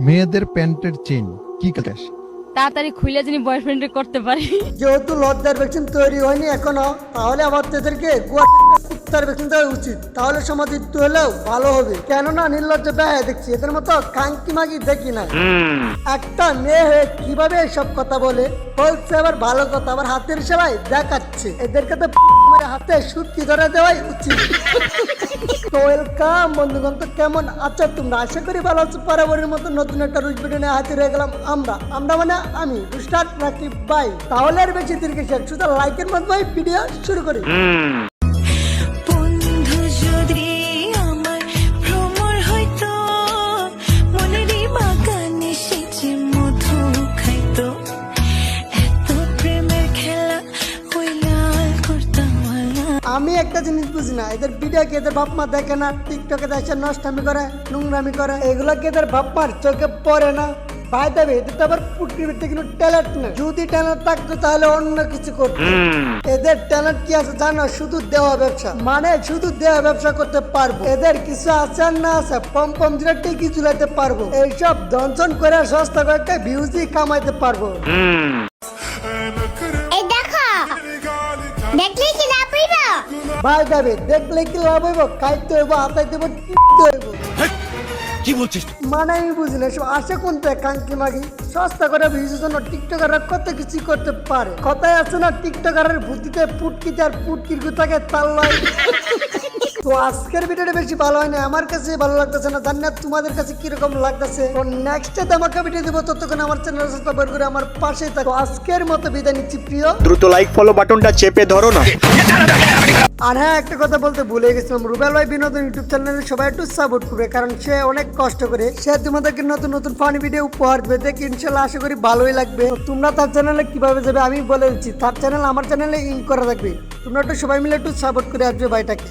মেয়েদের প্যান্টের চেন কি আসে তাড়াতাড়ি খুলে যিনি বয়ফ্রেন্ডে করতে পারি। যেহেতু লজ্জার ভ্যাকসিন তৈরি হয়নি এখনও তাহলে আবার তাদেরকে গোয়া কুত্তার ভ্যাকসিন দেওয়া উচিত। তাহলে সমাধিত্ব হলেও ভালো হবে। কেননা নির্লজ্জ ব্যয় দেখছি এদের মতো কাঙ্কি মাগি দেখি না একটা মেয়ে হয়ে কীভাবে এসব কথা বলে? বলছে আবার ভালো কথা আবার হাতের সেলাই দেখাচ্ছে। এদেরকে তো হাতে সুটকি ধরে দেওয়াই উচিত। তো ওয়েলকাম বন্ধুগণ। তো কেমন আছো তোমরা? আশা করি ভালো আছো। বরাবরের মতো নতুন একটা রুজ ভিডিও নিয়ে হাজির হয়ে গেলাম আমরা। আমরা মানে আমি স্টার্ট নাকি বাই তাহলে আর বেশি দীর্ঘ শুধু লাইকের মাধ্যমে ভিডিও শুরু করি। আমি একটা জিনিস বুঝি না এদের ভিডিও কি এদের বাপ মা দেখে না টিকটকে দেখে নষ্টামি করে নোংরামি করে এগুলো কি এদের বাপ মার চোখে পড়ে না। ভাই দেবে এদের তো আবার পৃথিবীতে কিন্তু ট্যালেন্ট নেই। যদি ট্যালেন্ট থাকতো তাহলে অন্য কিছু করতো। এদের ট্যালেন্ট কি আছে জানো? শুধু দেওয়া ব্যবসা। মানে শুধু দেওয়া ব্যবসা করতে পারব। এদের কিছু আছে আর না আছে পম পম দিলে টিকি ঝুলাইতে পারব। এইসব দঞ্চন করে সস্তা কয়েকটা ভিউজই কামাইতে পারব। এই দেখো দেখলি? ভাই যাবে দেখলে কি লাভ হইব? খাইতে হইব হাতাইতে হইব। হইব কি বলছিস মানে আমি বুঝি না সব আসে কোন কাঙ্কি মাগি? সস্তা করে ভিউজের জন্য টিকটকাররা কত কিছু করতে পারে। কথায় আছে না টিকটকারের বুদ্ধিতে পুটকিতে আর পুটকির গুতাকে তাল লয় তো আজকের ভিডিওটা বেশি ভালো হয় না আমার কাছে ভালো লাগতেছে না জানি না তোমাদের কাছে কীরকম লাগতেছে। তো নেক্সট আমাকে ভিডিও দিব ততক্ষণ আমার চ্যানেল সাবস্ক্রাইব করে আমার পাশে থাকো। আজকের মতো বিদায় নিচ্ছি প্রিয়। দ্রুত লাইক ফলো বাটনটা চেপে ধরো না। আর হ্যাঁ একটা কথা বলতে ভুলে গেছিলাম। রুবেল ভাই বিনোদন ইউটিউব চ্যানেলে সবাই একটু সাপোর্ট করবে কারণ সে অনেক কষ্ট করে। সে তোমাদেরকে নতুন নতুন ফানি ভিডিও উপহার দেবে। দেখে ইনশাল্লাহ আশা করি ভালোই লাগবে। তোমরা তার চ্যানেলে কীভাবে যাবে আমি বলে দিচ্ছি। তার চ্যানেল আমার চ্যানেলে ইন করা থাকবে। তোমরা একটু সবাই মিলে একটু সাপোর্ট করে আসবে ভাইটাকে।